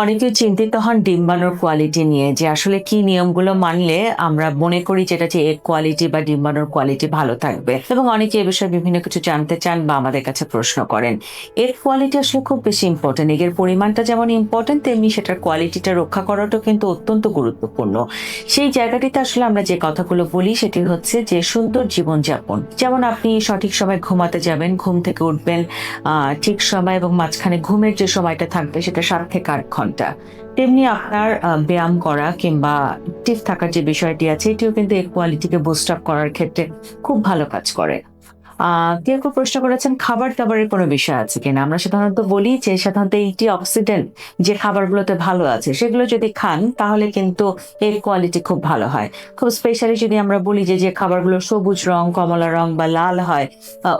অনেকে চিন্তিত হন ডিম বানানোর কোয়ালিটি নিয়ে, যে আসলে কি নিয়মগুলো মানলে আমরা মনে করি যেটা যে এগ কোয়ালিটি বা ডিম বানানোর কোয়ালিটি ভালো থাকবে। এবং অনেকে এ বিষয়ে বিভিন্ন কিছু জানতে চান বা আমাদের কাছে প্রশ্ন করেন। এর কোয়ালিটি আসলে খুব বেশি ইম্পর্টেন্ট এগের পরিমাণটা যেমন ইম্পর্টেন্ট তেমনি সেটার কোয়ালিটিটা রক্ষা করাটাও কিন্তু অত্যন্ত গুরুত্বপূর্ণ। সেই জায়গাটিতে আসলে আমরা যে কথাগুলো বলি, সেটি হচ্ছে যে সুন্দর জীবনযাপন। যেমন আপনি সঠিক সময় ঘুমাতে যাবেন, ঘুম থেকে উঠবেন ঠিক সময় এবং মাঝখানে ঘুমের যে সময়টা থাকবে, সেটা সাত থেকে আট ঘণ্টা। তেমনি আপনার ব্যায়াম করা কিংবা অ্যাক্টিভ থাকার যে বিষয়টি আছে, এটিও কিন্তু এই কোয়ালিটিকে বুস্ট আপ করার ক্ষেত্রে খুব ভালো কাজ করে। কেউ কেউ প্রশ্ন করেছেন, খাবার দাবারের কোনো বিষয় আছে কিনা? আমরা সাধারণত বলি যে, সাধারণত এইটি অক্সিডেন্ট, যে খাবারগুলোতে ভালো আছে, সেগুলো যদি খান, তাহলে কিন্তু এর কোয়ালিটি খুব ভালো হয়। খুব স্পেশালি যদি আমরা বলি যে যে খাবারগুলো সবুজ রং, কমলা রং বা লাল হয়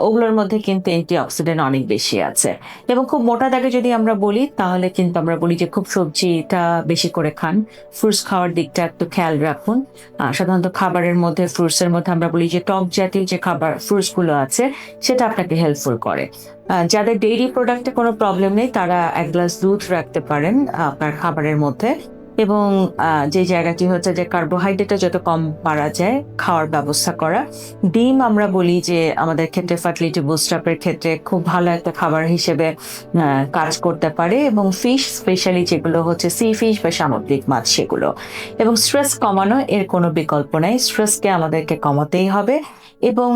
ওগুলোর মধ্যে কিন্তু অ্যান্টি অক্সিডেন্ট অনেক বেশি আছে। এবং খুব মোটা দাগে যদি আমরা বলি, তাহলে কিন্তু আমরা বলি যে, খুব সবজিটা বেশি করে খান। ফ্রুটস খাওয়ার দিকটা একটু খেয়াল রাখুন। সাধারণত খাবারের মধ্যে ফ্রুটসের মধ্যে আমরা বলি যে, টক জাতীয় যে খাবার ফ্রুটসগুলো আছে, সেটা আপনাকে হেল্পফুল করে। যাদের ডেইরি প্রোডাক্টে কোনো প্রবলেম নেই, তারা এক গ্লাস দুধ রাখতে পারেন আপনার খাবারের মধ্যে। এবং যে জায়গাটি হচ্ছে যে কার্বোহাইড্রেটটা যত কম পারা যায় খাওয়ার ব্যবস্থা করা। ডিম আমরা বলি যে আমাদের ক্ষেত্রে ফার্টিলিটি বুস্টাপের ক্ষেত্রে খুব ভালো একটা খাবার হিসেবে কাজ করতে পারে এবং ফিশ স্পেশালি যেগুলো হচ্ছে সি ফিশ বা সামুদ্রিক মাছ সেগুলো। এবং স্ট্রেস কমানো এর কোনো বিকল্প নেই। স্ট্রেসকে আমাদেরকে কমাতেই হবে এবং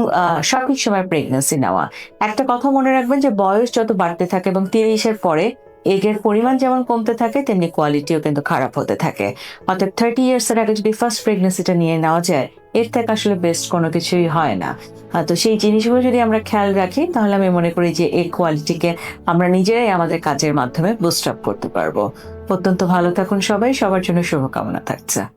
সঠিক সময় প্রেগনেন্সি নেওয়া। একটা কথা মনে রাখবেন যে বয়স যত বাড়তে থাকে এবং তিরিশের পরে এগের পরিমাণ যেমন কমতে থাকে, তেমনি কোয়ালিটিও কিন্তু খারাপ হতে থাকে। অর্থাৎ থার্টি ইয়ার্সের আগে যদি ফার্স্ট প্রেগনেন্সিটা নিয়ে নেওয়া যায়, এর থেকে আসলে বেস্ট কোনো কিছুই হয় না। তো সেই জিনিসগুলো যদি আমরা খেয়াল রাখি, তাহলে আমি মনে করি যে এই কোয়ালিটিকে আমরা নিজেরাই আমাদের কাজের মাধ্যমে বুস্ট আপ করতে পারব। অত্যন্ত ভালো থাকুন সবাই, সবার জন্য শুভকামনা থাকছে।